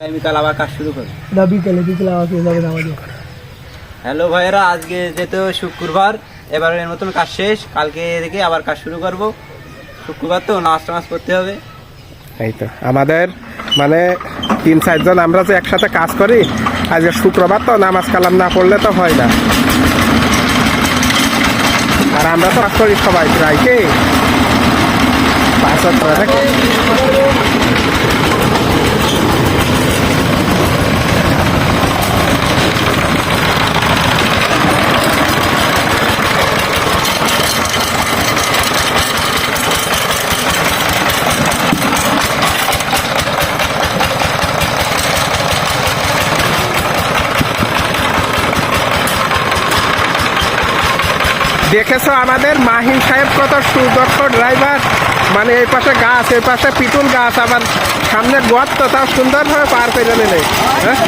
আবার কাজ শুরু করব না বিকেলে বিকেলে আবার পেয়ে যাবেন আমাদের। হ্যালো ভাইয়েরা আজকে যেহেতু শুক্রবার এবারের মতন কাজ শেষ কালকে থেকে আবার কাজ শুরু করব। শুক্রবার তো নামাজ টামাজ করতে হবে। এই তো আমাদের মানে তিন চারজন আমরা যে একসাথে কাজ করি আজকে শুক্রবার তো নামাজ কালাম না পড়লে তো হয় না। আর আমরা তো কাজ করি সবাই প্রায় কি? পাঁচ দেখেছ আমাদের মাহিন সাহেব কত সুদক্ষ ড্রাইভার মানে এই পাশে গাছ, এই পাশে পিটুল গাছ, আবার সামনে গর্ত, তাও সুন্দরভাবে পার করে নিলে। হ্যাঁ?